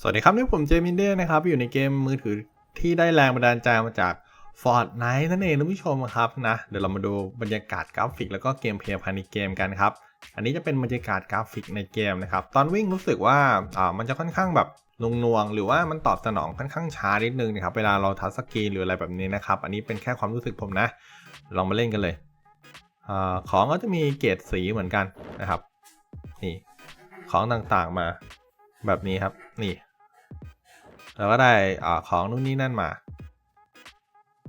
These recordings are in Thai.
สวัสดีครับ นี่ผมเจมินเด้นะครับ อยู่ในเกมมือถือที่ได้แรงบันดาลใจมาจาก Fortnite นั่นเองท่านผู้ชมครับนะเดี๋ยวเรามาดูบรรยากาศกราฟิก แล้วก็เกมเพลย์ภายในเกมกันครับ อันนี้จะเป็นบรรยากาศกราฟิกในเกมนะครับ ตอนวิ่งรู้สึกว่าอ่ามันจะค่อนข้างแบบนงนวงๆหรือว่ามันตอบสนองค่อนข้างช้านิดนึงนะครับเวลาเราทัชสกรีนหรืออะไรแบบนี้นะครับอันนี้เป็นแค่ความรู้สึกผมนะ ลองมาเล่นกันเลยอของก็จะมีเกรดสีเหมือนกันนะครับ นี่ของต่างๆมาแบบนี้ครับ นี่ แล้วก็ได้อของนู่นนี่นั่นมา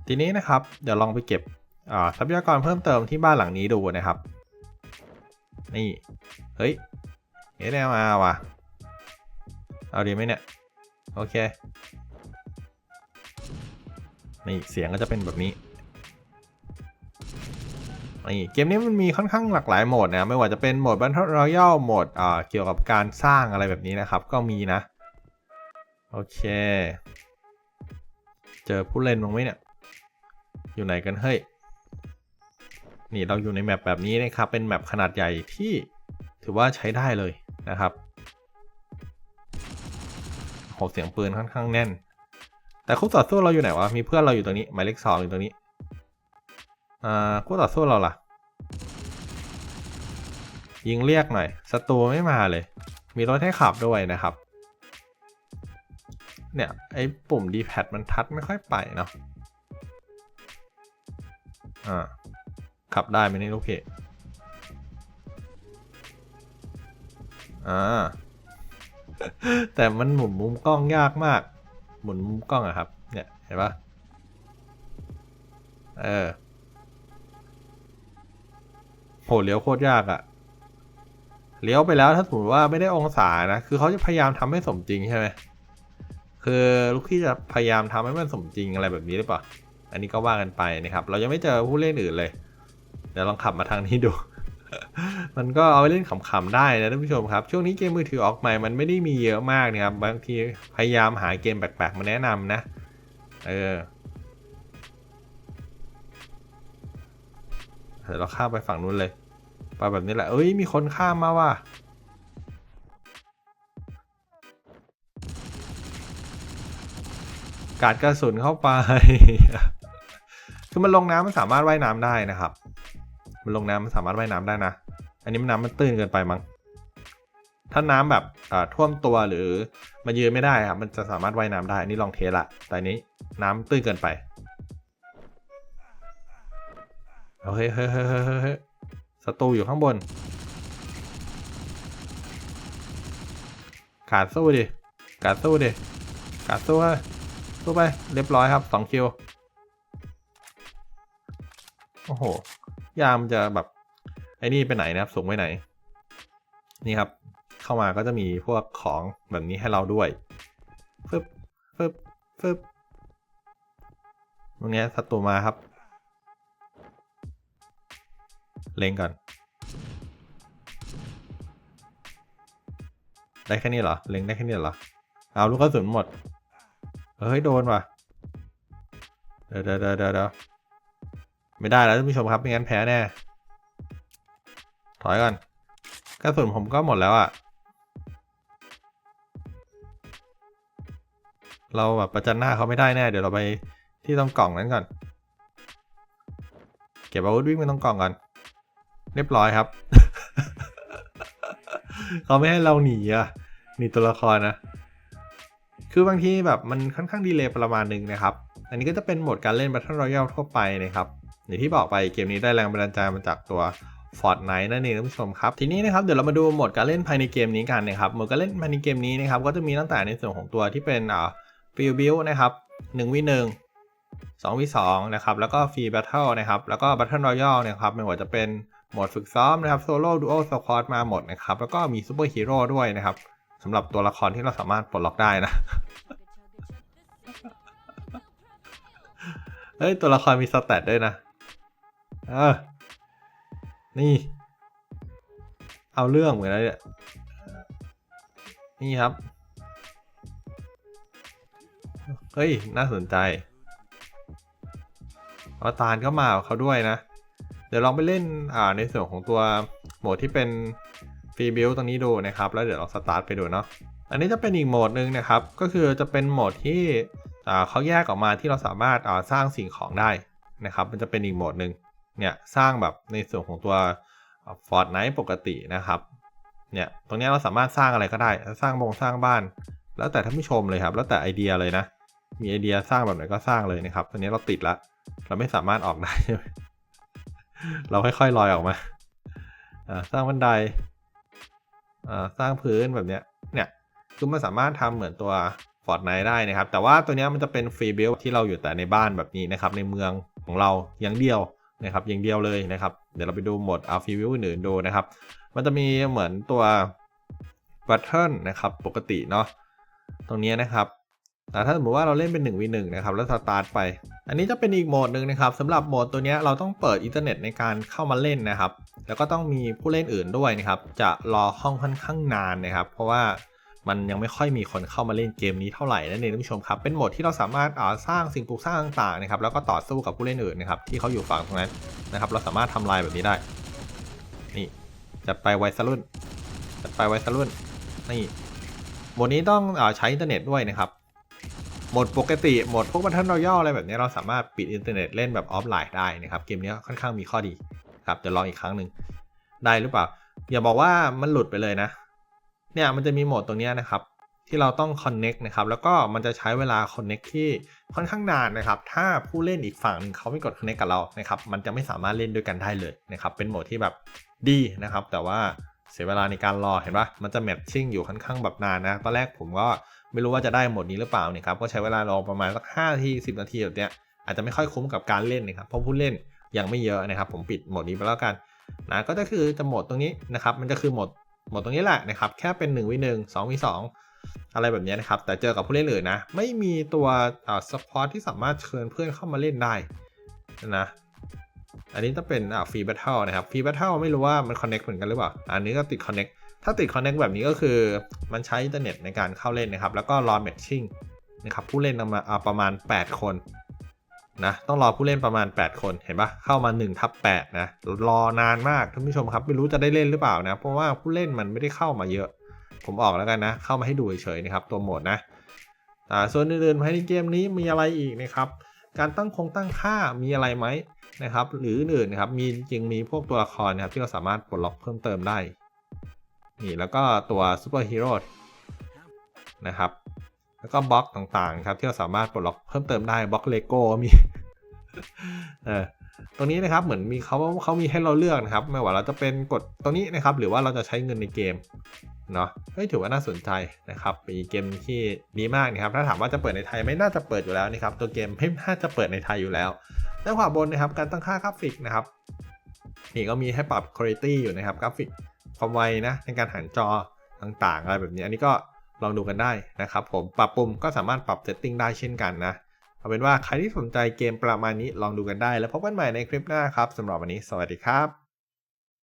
ทีนี้นะครับ เดี๋ยวลองไปเก็บทรัพยากรเพิ่มเติมที่บ้านหลังนี้ดูนะครับ นี่ เฮ้ยเอเดมาว่ะ เอาดีไหมเนี่ย โอเค นี่เสียงก็จะเป็นแบบนี้นี่เกมนี้มันมีค่อนข้างหลากหลายโหมดนะ ไม่ว่าจะเป็นโหมด Battle Royale โหมดเกี่ยวกับการสร้างอะไรแบบนี้นะครับ ก็มีนะ โอเค เจอผู้เล่นมั้งไหมเนี่ย อยู่ไหนกันเฮ้ย นี่เราอยู่ในแมปแบบนี้นะครับ เป็นแมปขนาดใหญ่ที่ถือว่าใช้ได้เลยนะครับโหเสียงปืนค่อนข้างแน่น แต่คู่ต่อสู้เราอยู่ไหนวะ มีเพื่อนเราอยู่ตรงนี้ หมายเลขสองอยู่ตรงนี้ อ่าคู่ต่อสู้เราล่ะ ยิงเรียกหน่อยศัตรูไม่มาเลย มีรถให้ขับด้วยนะครับ เนี่ยไอ้ปุ่ม D-pad มันทัดไม่ค่อยไปเนาะอ่าขับได้ไหมนี่ลูกเพจอ่าแต่มันหมุนมุมกล้องยากมาก หมุนมุมกล้องอะครับ เนี่ยเห็นปะเออโหเลี้ยวโคตรยากอะเลี้ยวไปแล้วถ้าสมมติว่าไม่ได้องศานะ คือเขาจะพยายามทำให้สมจริงใช่ไหม คือลูกพี่จะพยายามทำให้มันสมจริงอะไรแบบนี้หรือเปล่า อันนี้ก็ว่ากันไปนะครับ เรายังไม่เจอผู้เล่นอื่นเลย เดี๋ยวลองขับมาทางนี้ดู มันก็เอาไปเล่นขำๆได้นะท่านผู้ชมครับ ช่วงนี้เกมมือถือออกใหม่ มันไม่ได้มีเยอะมากนะครับ บางทีพยายามหาเกมแปลกๆมาแนะนำนะ เออเดี๋ยวเราข้ามไปฝั่งนู้นเลย ไปแบบนี้แหละ เอ้ย มีคนข้ามมาว่ะ กาดกระสุนเข้าไป คือมันลงน้ำมันสามารถว่ายน้ำได้นะครับ มันลงน้ำมันสามารถว่ายน้ำได้นะ อันนี้มันน้ำมันตื้นเกินไปมั้ง ถ้าน้ำแบบอ่าท่วมตัวหรือมันยืนไม่ได้ครับมันจะสามารถว่ายน้ำได้ อันนี้ลองเทสละ แต่อันนี้น้ำตื้นเกินไปเอเฮ้ยเฮ้ยเฮ้ยเฮ้ยเฮ้ยเศัตรูอยู่ข้างบนกาดสู้ดิกาดสู้ดิกาดสู้เฮ้ย สู้ไป เรียบร้อยครับสองคิว โอ้โห ยามจะแบบ ไอ้นี่ไปไหนนะครับ สูงไปไหน นี่ครับ เข้ามาก็จะมีพวกของแบบนี้ให้เราด้วยฟึบฟึบฟึบตรงนี้ศัตรูมาครับ เล็งก่อน ได้แค่นี้เหรอ เล็งได้แค่นี้เหรอ เอาลูกกระสุนหมด เฮ้ยโดนว่ะเดี๋ยวเดี๋ยวเดี๋ยวเดี๋ยวไม่ได้แล้วท่านผู้ชมครับไม่งั้นแพ้แน่ ถอยก่อนกระสุนผมก็หมดแล้วอะ่ะ เราแบบประจันหน้าเขาไม่ได้แน่ เดี๋ยวเราไปที่ตรงกล่องนั้นก่อน เก็บอาวุธวิ่งไปตรงกล่องก่อน เรียบร้อยครับ เขาไม่ให้เราหนีอะหนีตัวละครนะ คือบางทีแบบมันค่อนข้างดีเลย์ประมาณหนึ่งนะครับ อันนี้ก็จะเป็นโหมดการเล่น Battle Royale ทั่วไปนะครับอย่างที่บอกไปเกมนี้ได้แรงบันดาลใจมาจากตัว Fortnite นั่นเองท่านผู้ชมครับ ทีนี้นะครับเดี๋ยวเรามาดูโหมดการเล่นภายในเกมนี้กันนะครับโหมดการเล่นภายในเกมนี้นะครับก็จะมีตั้งแต่ในส่วนของตัวที่เป็นอ่า Free Build นะครับ1 v 1 2 v 2นะครับแล้วก็ Free Battle นะครับแล้วก็ Battle Royale นะครับไม่ว่าจะเป็นโหมดฝึกซ้อมนะครับ Solo Duo Squad มาหมดนะครับแล้วก็มี Super Hero ด้วยนะครับสำหรับตัวละครที่เราสามารถปลดล็อกได้นะ เฮ้ย ตัวละครมีสแตทด้วยนะ เออ นี่ เอาเรื่องเหมือนกันเนี่ยนี่ครับ เฮ้ย น่าสนใจอวตารก็มาเขาด้วยนะ เดี๋ยวลองไปเล่นอ่าในส่วนของตัวโหมดที่เป็นฟรีบิลตรงนี้ดูนะครับ แล้วเดี๋ยวลองสตาร์ทไปดูเนาะอันนี้จะเป็นอีกโหมดหนึ่งนะครับ ก็คือจะเป็นโหมดที่ เขาแยกออกมาที่เราสามารถสร้างสิ่งของได้นะครับ มันจะเป็นอีกโหมดหนึ่งเนี่ยสร้างแบบในส่วนของตัวฟอร์ดไนท์ปกตินะครับเนี่ยตรงนี้เราสามารถสร้างอะไรก็ได้ สร้างบงสร้างบ้าน แล้วแต่ท่านผู้ชมเลยครับ แล้วแต่ไอเดียเลยนะ มีไอเดียสร้างแบบไหนก็สร้างเลยนะครับ ตอนนี้เราติดละ เราไม่สามารถออกได้ เราค่อยๆลอยออกมา สร้างบันได สร้างพื้นแบบเนี้ย เนี่ย คือมันสามารถทำเหมือนตัว Fortnite ได้นะครับ แต่ว่าตัวนี้มันจะเป็นฟรีบิลที่เราอยู่แต่ในบ้านแบบนี้นะครับ ในเมืองของเราอย่างเดียวนะครับอย่างเดียวเลยนะครับ เดี๋ยวเราไปดูโหมดเอาฟรีบิลอื่นดูนะครับ มันจะมีเหมือนตัวบัตเทิลนะครับปกติเนาะตรงนี้นะครับแต่ถ้าสมมติว่าเราเล่นเป็น 1 v 1นะครับ แล้วสตาร์ทไป อันนี้จะเป็นอีกโหมดหนึ่งนะครับสำหรับโหมดตัวนี้เราต้องเปิดอินเทอร์เน็ตในการเข้ามาเล่นนะครับ แล้วก็ต้องมีผู้เล่นอื่นด้วยนะครับ จะรอห้องค่อนข้างนานนะครับ เพราะว่า มันยังไม่ค่อยมีคนเข้ามาเล่นเกมนี้เท่าไหร่นั่นเองท่านผู้ชมครับ เป็นโหมดที่เราสามารถอ่าสร้างสิ่งปลูกสร้างต่างๆนะครับแล้วก็ต่อสู้กับผู้เล่นอื่นนะครับที่เขาอยู่ฝั่งตรงนั้นนะครับ เราสามารถทำลายแบบนี้ได้ นี่จัดไปไวซ์รุ่นจัดไปไวซ์รุ่นนี่โหมดนี้ต้องอาใช้อินเทอร์เน็ตด้วยนะครับโหมดปกติโหมดพวกบัตเทิลรอยัลอะไรแบบนี้เราสามารถปิดอินเทอร์เน็ตเล่นแบบออฟไลน์ได้นะครับเกมนี้ค่อนข้างมีข้อดีครับเดี๋ยวลองอีกครั้งหนึ่งได้หรือเปล่า อย่าบอกว่ามันหลุดไปเลยนะ เนี่ยมันจะมีโหมดตรงนี้นะครับ ที่เราต้อง connect นะครับ แล้วก็มันจะใช้เวลา connect ที่ค่อนข้างนานนะครับ ถ้าผู้เล่นอีกฝั่งหนึ่งเขาไม่กด connect กับเรานะครับมันจะไม่สามารถเล่นด้วยกันได้เลยนะครับ เป็นโหมดที่แบบดีนะครับ แต่ว่าเสียเวลาในการรอเห็นปะมันจะแมทชิ่งอยู่ค่อนข้างแบบนานนะตอนแรกผมก็ไม่รู้ว่าจะได้โหมดนี้หรือเปล่าเนี่ยครับก็ใช้เวลารอประมาณสัก5นาที10 นาทีแบบเนี้ยอาจจะไม่ค่อยคุ้มกับการเล่นนะครับเพราะผู้เล่นยังไม่เยอะนะครับ ผมปิดโหมดนี้ไปแล้วกันนะก็จะคือจะโหมดตรงนี้นะครับ มันจะคือโหมด หมดตรงนี้แหละนะครับ แค่เป็น1วิ1 2วิ2อะไรแบบนี้นะครับ แต่เจอกับผู้เล่นอื่นะ ไม่มีตัวอ่าซัพพอร์ตที่สามารถเชิญเพื่อนเข้ามาเล่นได้นะอันนี้จะเป็นอ่าฟรีแบทเทิลนะครับฟรีแบทเทิลไม่รู้ว่ามันคอนเน็กเหมือนกันหรือเปล่า อันนี้ก็ติดคอนเน็กถ้าติดคอนเน็กแบบนี้ก็คือมันใช้อินเทอร์เน็ตในการเข้าเล่นนะครับ แล้วก็รอแมทชิ่งนะครับผู้เล่นประมาณอ่าประมาณ8คน นะต้องรอผู้เล่นประมาณ 8 คนเห็นปะเข้ามา1ทับ8นะรอนานมากท่านผู้ชมครับไม่รู้จะได้เล่นหรือเปล่านะ เพราะว่าผู้เล่นมันไม่ได้เข้ามาเยอะ ผมออกแล้วกันนะ เข้ามาให้ดูเฉยๆนะครับตัวโหมดนะอ่าส่วนอื่นๆภายในเกมนี้มีอะไรอีกนะครับการตั้งคงตั้งค่ามีอะไรไหมนะครับ หรืออื่นๆนะครับมีจริงมีพวกตัวละครนะครับที่เราสามารถปลดล็อกเพิ่มเติมได้นี่แล้วก็ตัวซูเปอร์ฮีโร่นะครับ แล้วก็บล็อกต่างๆครับที่เราสามารถปลดล็อกเพิ่มเติมได้บล็อกเลโก้มีเออตรงนี้นะครับเหมือนมีเขาเขามีให้เราเลือกนะครับ ไม่ว่าเราจะเป็นกดตรงนี้นะครับ หรือว่าเราจะใช้เงินในเกมเนาะเฮ้ยถือว่าน่าสนใจนะครับเป็นเกมที่ดีมากนะครับถ้าถามว่าจะเปิดในไทยไม่น่าจะเปิดอยู่แล้วนะครับตัวเกมไม่น่าจะเปิดในไทยอยู่แล้วด้านขวาบนนะครับการตั้งค่ากราฟิกนะครับนี่ก็มีให้ปรับคุณภาพอยู่นะครับกราฟิกความไวนะในการหันจอต่างๆ อะไรแบบนี้ อันนี้ก็ ลองดูกันได้นะครับผมปรับปุ่มก็สามารถปรับเซตติ้งได้เช่นกันนะ เอาเป็นว่าใครที่สนใจเกมประมาณนี้ลองดูกันได้ แล้วพบกันใหม่ในคลิปหน้าครับสำหรับวันนี้สวัสดีครับ